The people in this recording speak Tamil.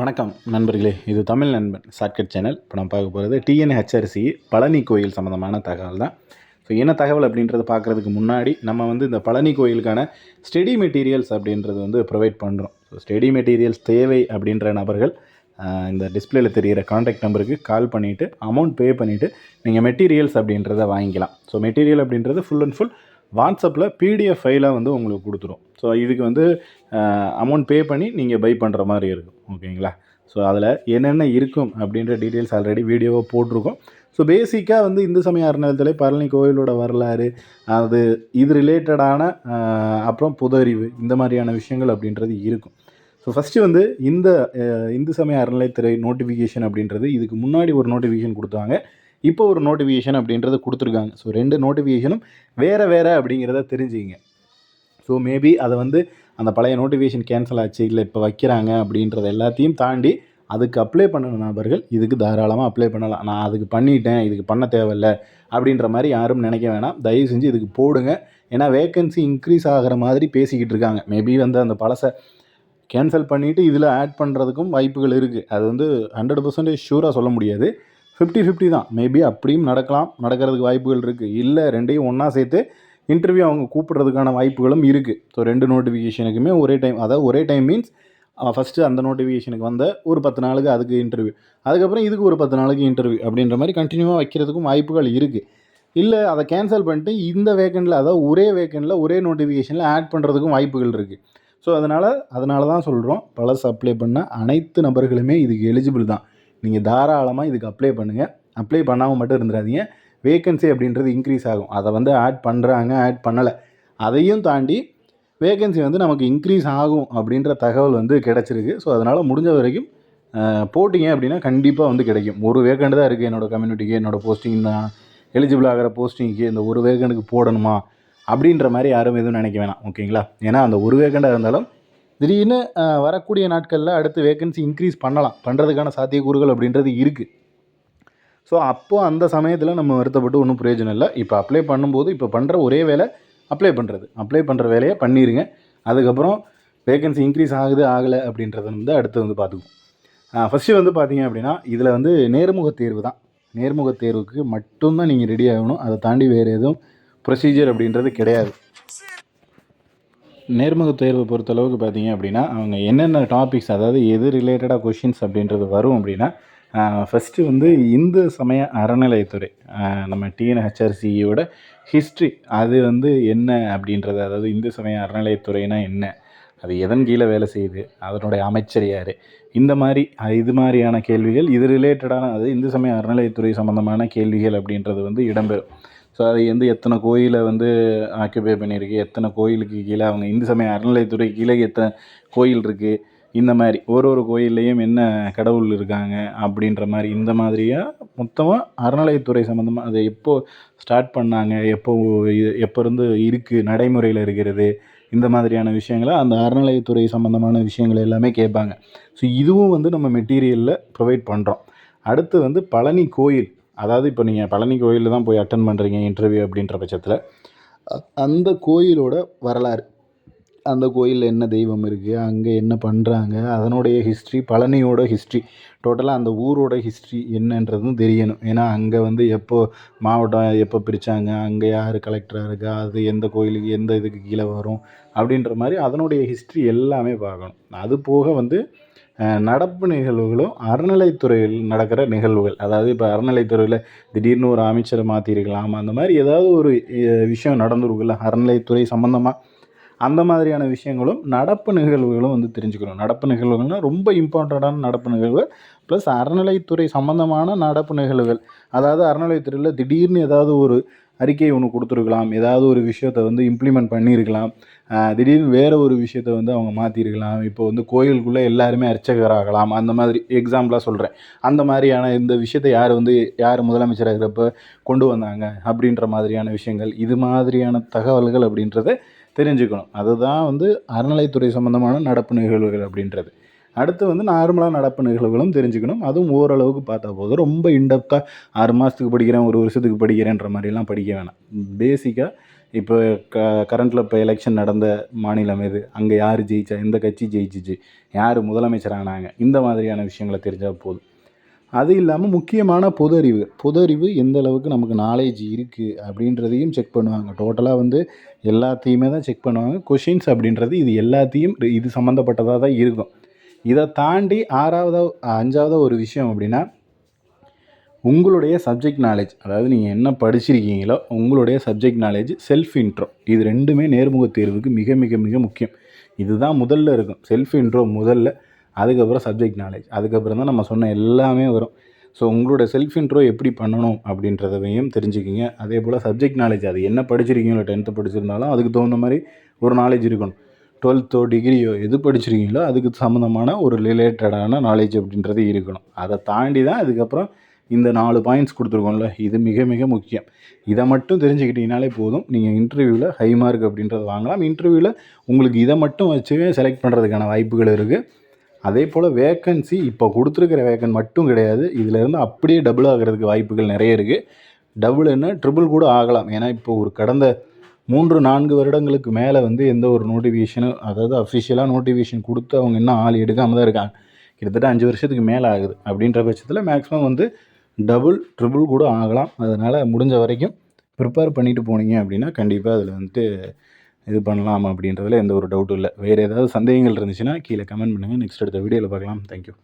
வணக்கம் நண்பர்களே இது தமிழ் நண்பன் ஷார்ட்கட் சேனல் இப்போ நம்ம பார்க்க போகிறது டிஎன்ஹெச்ஆர்சி பழனி கோயில் சம்மந்தமான தகவல் தான். ஸோ என்ன தகவல் அப்படின்றத பார்க்குறதுக்கு முன்னாடி நம்ம வந்து இந்த பழனி கோயிலுக்கான ஸ்டெடி மெட்டீரியல்ஸ் அப்படின்றது வந்து ப்ரொவைட் பண்ணுறோம் ஸோ ஸ்டெடி மெட்டீரியல்ஸ் தேவை அப்படின்ற நபர்கள் இந்த டிஸ்பிளேல தெரிகிற காண்டாக்ட் நம்பருக்கு கால் பண்ணிவிட்டு அமௌண்ட் பே பண்ணிவிட்டு நீங்கள் மெட்டீரியல்ஸ் அப்படின்றத வாங்கிக்கலாம். ஸோ மெட்டீரியல் அப்படின்றது ஃபுல் அண்ட் ஃபுல் வாட்ஸ்அப்பில் பிடிஎஃப் ஃபைலாக வந்து உங்களுக்கு கொடுத்துரும். ஸோ இதுக்கு வந்து அமௌண்ட் பே பண்ணி நீங்கள் பை பண்ணுற மாதிரி இருக்கும். ஓகேங்களா? ஸோ அதில் என்னென்ன இருக்கும் அப்படின்ற டீட்டெயில்ஸ் ஆல்ரெடி வீடியோவாக போட்டிருக்கோம். ஸோ பேசிக்காக வந்து இந்து சமய அறநிலையத்தில் பழனி கோயிலோட வரலாறு அது இது ரிலேட்டடான அப்புறம் புதறிவு இந்த மாதிரியான விஷயங்கள் அப்படின்றது இருக்கும். ஸோ ஃபஸ்ட்டு வந்து இந்த இந்து சமய அறநிலையத்துறை நோட்டிஃபிகேஷன் அப்படின்றது இதுக்கு முன்னாடி ஒரு நோட்டிஃபிகேஷன் கொடுத்தாங்க. இப்போ ஒரு நோட்டிஃபிகேஷன் அப்படின்றத கொடுத்துருக்காங்க. ஸோ ரெண்டு நோட்டிஃபிகேஷனும் வேறு வேறு அப்படிங்கிறத தெரிஞ்சுங்க. ஸோ மேபி அதை வந்து அந்த பழைய நோட்டிஃபிகேஷன் கேன்சல் ஆச்சு இல்லை இப்போ வைக்கிறாங்க அப்படின்றத எல்லாத்தையும் தாண்டி அதுக்கு அப்ளை பண்ண நபர்கள் இதுக்கு தாராளமாக அப்ளை பண்ணலாம். நான் அதுக்கு பண்ணிட்டேன் இதுக்கு பண்ண தேவையில்ல அப்படின்ற மாதிரி யாரும் நினைக்க வேணாம். தயவு செஞ்சு இதுக்கு போடுங்க. ஏன்னா வேகன்சி இன்க்ரீஸ் ஆகிற மாதிரி பேசிக்கிட்டு இருக்காங்க. மேபி வந்து அந்த பழசை கேன்சல் பண்ணிவிட்டு இதில் ஆட் பண்ணுறதுக்கும் வாய்ப்புகள் இருக்குது அது வந்து ஹண்ட்ரட் பர்சன்டேஜ் ஷூராக சொல்ல முடியாது. ஃபிஃப்டி ஃபிஃப்டி தான். மேபி அப்படியும் நடக்கலாம். நடக்கிறதுக்கு வாய்ப்புகள் இருக்குது இல்லை ரெண்டையும் ஒன்றா சேர்த்து இன்டர்வியூ அவங்க கூப்பிட்றதுக்கான வாய்ப்புகளும் இருக்குது ஸோ ரெண்டு நோட்டிஃபிகேஷனுக்குமே ஒரே டைம் அதாவது ஒரே டைம் மீன்ஸ் ஃபஸ்ட்டு அந்த நோட்டிஃபிகேஷனுக்கு வந்த ஒரு பத்து நாளுக்கு அதுக்கு இன்டர்வியூ அதுக்கப்புறம் இதுக்கு ஒரு பத்து நாளுக்கு இன்டர்வியூ அப்படின்ற மாதிரி கண்டினியூவாக வைக்கிறதுக்கும் வாய்ப்புகள் இருக்குது இல்லை அதை கேன்சல் பண்ணிட்டு இந்த வேக்கண்டில் அதாவது ஒரே வேக்கண்டில் ஒரே நோட்டிஃபிகேஷனில் ஆட் பண்ணுறதுக்கும் வாய்ப்புகள் இருக்குது ஸோ அதனால் அதனால தான் சொல்கிறோம் பழசு அப்ளை பண்ண அனைத்து நபர்களுமே இதுக்கு எலிஜிபிள் தான். நீங்கள் தாராளமாக இதுக்கு அப்ளை பண்ணுங்கள் அப்ளை பண்ணாமல் மட்டும் இருந்துடாதீங்க வேகன்சி அப்படின்றது இன்க்ரீஸ் ஆகும். அதை வந்து ஆட் பண்ணுறாங்க ஆட் பண்ணலை. அதையும் தாண்டி வேகன்சி வந்து நமக்கு இன்க்ரீஸ் ஆகும் அப்படின்ற தகவல் வந்து கிடச்சிருக்கு. ஸோ அதனால் முடிஞ்ச வரைக்கும் போட்டிங்க அப்படின்னா கண்டிப்பாக வந்து கிடைக்கும். ஒரு வேகண்ட் தான் இருக்குது என்னோடய கம்யூனிட்டிக்கு என்னோடய போஸ்டிங் தான் எலிஜிபிள் ஆகிற போஸ்டிங்க்கு இந்த ஒரு வேகண்டுக்கு போடணுமா அப்படின்ற மாதிரி யாரும் எதுவும் நினைக்க வேணாம். ஓகேங்களா ஏன்னா அந்த ஒரு வேகண்டாக இருந்தாலும் திடீர்னு வரக்கூடிய நாட்களில் அடுத்து வேகன்சி இன்க்ரீஸ் பண்ணலாம். பண்ணுறதுக்கான சாத்தியக்கூறுகள் அப்படின்றது இருக்குது ஸோ அப்போது அந்த சமயத்தில் நம்ம வருத்தப்பட்டு ஒன்றும் பிரயோஜனம் இல்லை. இப்போ அப்ளை பண்ணும்போது இப்போ பண்ணுற ஒரே வேலை அப்ளை பண்ணுறது அப்ளை பண்ணுற வேலையை பண்ணிடுங்க அதுக்கப்புறம் வேகன்சி இன்க்ரீஸ் ஆகுது ஆகலை அப்படின்றத வந்து அடுத்து வந்து பார்த்துக்குவோம். ஃபஸ்ட்டு வந்து பார்த்தீங்க அப்படின்னா இதில் வந்து நேர்முக தேர்வு தான். நேர்முக தேர்வுக்கு மட்டும்தான் நீங்கள் ரெடி ஆகணும். அதை தாண்டி வேறு எதுவும் ப்ரொசீஜர் அப்படின்றது கிடையாது. நேர்முக தேர்வை பொறுத்தளவுக்கு பார்த்தீங்க அப்படின்னா அவங்க என்னென்ன டாபிக்ஸ் அதாவது எது ரிலேட்டடாக கொஷின்ஸ் அப்படின்றது வரும் அப்படின்னா ஃபஸ்ட்டு வந்து இந்து சமய அறநிலையத்துறை நம்ம டிஎன்ஹெச்ஆர்சியோட ஹிஸ்ட்ரி அது வந்து என்ன அப்படின்றது அதாவது இந்து சமய அறநிலையத்துறைனா என்ன அது எதன் கீழே வேலை செய்யுது அதனுடைய அமைச்சர் யார் இந்த மாதிரி இது மாதிரியான கேள்விகள் இது ரிலேட்டடான அது இந்து சமய அறநிலையத்துறை சம்மந்தமான கேள்விகள் அப்படின்றது வந்து இடம்பெறும். ஸோ அது வந்து எத்தனை கோயிலை வந்து ஆக்கியபை பண்ணியிருக்கு எத்தனை கோயிலுக்கு கீழே அவங்க இந்து சமய அறநிலையத்துறை கீழே எத்தனை கோயில் இருக்குது இந்த மாதிரி ஒரு ஒரு கோயில்லையும் என்ன கடவுள் இருக்காங்க அப்படின்ற மாதிரி இந்த மாதிரியாக மொத்தமாக அறநிலையத்துறை சம்மந்தமாக அதை எப்போது ஸ்டார்ட் பண்ணாங்க எப்போ எப்போ இருந்து இருக்குது நடைமுறையில் இருக்கிறது இந்த மாதிரியான விஷயங்களை அந்த அறநிலையத்துறை சம்மந்தமான விஷயங்கள் எல்லாமே கேட்பாங்க. ஸோ இதுவும் வந்து நம்ம மெட்டீரியலில் ப்ரொவைட் பண்ணுறோம் அடுத்து வந்து பழனி கோயில். அதாவது இப்போ நீங்கள் பழனி கோயிலில் தான் போய் அட்டன் பண்ணுறீங்க இன்டர்வியூ அப்படின்ற பட்சத்தில் அந்த கோயிலோட வரலாறு. அந்த கோயிலில் என்ன தெய்வம் இருக்குது அங்கே என்ன பண்ணுறாங்க அதனுடைய ஹிஸ்ட்ரி பழனியோட ஹிஸ்ட்ரி டோட்டலாக அந்த ஊரோட ஹிஸ்ட்ரி என்னன்றதும் தெரியணும். ஏன்னா அங்கே வந்து எப்போ மாவட்டம் எப்போ பிரித்தாங்க அங்கே யார் கலெக்டராக இருக்கா அது எந்த கோயிலுக்கு எந்த இதுக்கு கீழே வரும் அப்படின்ற மாதிரி அதனுடைய ஹிஸ்ட்ரி எல்லாமே பார்க்கணும். அது போக வந்து நடப்பு நிகழ்வுகளும் அறநிலைத்துறையில் நடக்கிற நிகழ்வுகள். அதாவது இப்போ அறநிலைத்துறையில் திடீர்னு ஒரு அமைச்சரை மாற்றிருக்கலாம் அந்த மாதிரி ஏதாவது ஒரு விஷயம் நடந்துருக்குல்ல? அறநிலைத்துறை சம்மந்தமாக அந்த மாதிரியான விஷயங்களும் நடப்பு நிகழ்வுகளும் வந்து தெரிஞ்சுக்கணும். நடப்பு நிகழ்வுகள்னால் ரொம்ப இம்பார்ட்டண்ட்டான நடப்பு நிகழ்வுகள் ப்ளஸ் அறநிலைத்துறை சம்மந்தமான நடப்பு நிகழ்வுகள். அதாவது அறநிலைத்துறையில் திடீர்னு ஏதாவது ஒரு அறிக்கை ஒன்று கொடுத்துருக்கலாம். ஏதாவது ஒரு விஷயத்தை வந்து இம்ப்ளிமெண்ட் பண்ணியிருக்கலாம். திடீர்னு வேறு ஒரு விஷயத்தை வந்து அவங்க மாற்றிருக்கலாம் இப்போ வந்து கோயிலுக்குள்ளே எல்லாருமே அர்ச்சகராகலாம். அந்த மாதிரி எக்ஸாம்பிளாக சொல்கிறேன் அந்த மாதிரியான இந்த விஷயத்தை யார் வந்து யார் முதலமைச்சராக இருக்கிறப்ப கொண்டு வந்தாங்க அப்படின்ற மாதிரியான விஷயங்கள் இது மாதிரியான தகவல்கள் அப்படின்றத தெரிஞ்சுக்கணும். அதுதான் வந்து அறநிலைத்துறை சம்மந்தமான நடப்பு நிகழ்வுகள் அப்படின்றது. அடுத்து வந்து நார்மலாக நடப்பு நிகழ்வுகளும் தெரிஞ்சுக்கணும். அதுவும் ஓரளவுக்கு பார்த்தா போதும். ரொம்ப இன்டெப்த்தாக ஆறு மாதத்துக்கு படிக்கிறேன் ஒரு வருஷத்துக்கு படிக்கிறேன்ற மாதிரிலாம் படிக்க வேணாம். பேசிக்காக இப்போ க கரண்ட்டில் இப்போ எலெக்ஷன் நடந்த மாநிலம் எது? அங்கே யார் ஜெயிச்சா? எந்த கட்சி ஜெயிச்சிச்சு? யார் முதலமைச்சரானாங்க? இந்த மாதிரியான விஷயங்களை தெரிஞ்சால் போதும். அது இல்லாமல் முக்கியமான பொது அறிவு பொது அறிவு எந்த அளவுக்கு நமக்கு நாலேஜ் இருக்குது அப்படின்றதையும் செக் பண்ணுவாங்க. டோட்டலாக வந்து எல்லாத்தையுமே தான் செக் பண்ணுவாங்க. கொஷின்ஸ் அப்படின்றது இது எல்லாத்தையும் இது சம்மந்தப்பட்டதாக தான் இருக்கும். இதை தாண்டி ஆறாவதா அஞ்சாவதா ஒரு விஷயம் அப்படின்னா உங்களுடைய சப்ஜெக்ட் நாலேஜ் அதாவது நீங்கள் என்ன படிச்சிருக்கீங்களோ உங்களுடைய சப்ஜெக்ட் நாலேஜ் செல்ஃப் இன்ட்ரோ இது ரெண்டுமே நேர்முக தேர்வுக்கு மிக மிக மிக முக்கியம். இதுதான் முதல்ல இருக்கும். செல்ஃப் இன்ட்ரோ முதல்ல அதுக்கப்புறம் சப்ஜெக்ட் நாலேஜ் அதுக்கப்புறம் தான் நம்ம சொன்ன எல்லாமே வரும். ஸோ உங்களுடைய செல்ஃப் இன்ட்ரோ எப்படி பண்ணணும் அப்படின்றதையும் தெரிஞ்சுக்கிங்க. அதே போல் சப்ஜெக்ட் நாலேஜ் அது என்ன படிச்சிருக்கீங்களோ டென்த்து படிச்சிருந்தாலும் அதுக்கு தகுந்த மாதிரி ஒரு நாலேஜ் இருக்கணும். டுவெல்த்தோ டிகிரியோ எது படிச்சிருக்கீங்களோ அதுக்கு சம்மந்தமான ஒரு ரிலேட்டடான நாலேஜ் அப்படின்றது இருக்கணும். அதை தாண்டி தான் அதுக்கப்புறம் இந்த நாலு பாயிண்ட்ஸ் கொடுத்துருக்கோம்ல இது மிக மிக முக்கியம். இதை மட்டும் தெரிஞ்சுக்கிட்டீங்கனாலே போதும். நீங்கள் இன்டர்வியூவில் ஹை மார்க் அப்படின்றத வாங்கலாம். இன்டர்வியூவில் உங்களுக்கு இதை மட்டும் வச்சுவே செலக்ட் பண்ணுறதுக்கான வாய்ப்புகள் இருக்குது அதே போல் வேக்கன்சி இப்போ கொடுத்துருக்கிற வேக்கன் மட்டும் கிடையாது. இதிலேருந்து அப்படியே டபுள் ஆகிறதுக்கு வாய்ப்புகள் நிறைய இருக்குது டபுள் என்ன ட்ரிபிள் கூட ஆகலாம். ஏன்னா இப்போ ஒரு கடந்த மூன்று நான்கு வருடங்களுக்கு மேலே வந்து எந்த ஒரு நோட்டிஃபிகேஷனும் அதாவது அஃபிஷியலாக நோட்டிஃபிகேஷன் கொடுத்து அவங்க இன்னும் ஆள் எடுக்காமல் தான் இருக்காங்க. கிட்டத்தட்ட அஞ்சு வருஷத்துக்கு மேலே ஆகுது. அப்படின்ற பட்சத்தில் மேக்ஸிமம் வந்து டபுள் ட்ரிபிள் கூட ஆகலாம். அதனால் முடிஞ்ச வரைக்கும் ப்ரிப்பேர் பண்ணிட்டு போனீங்க அப்படின்னா கண்டிப்பாக அதில் வந்துட்டு இது பண்ணலாம் அப்படின்றதுல எந்த ஒரு டவுட்டும் இல்லை. வேறு ஏதாவது சந்தேகங்கள் இருந்துச்சுன்னா கீழே கமெண்ட் பண்ணுங்கள் நெக்ஸ்ட் அடுத்த வீடியோவில் பார்க்கலாம். தேங்க்யூ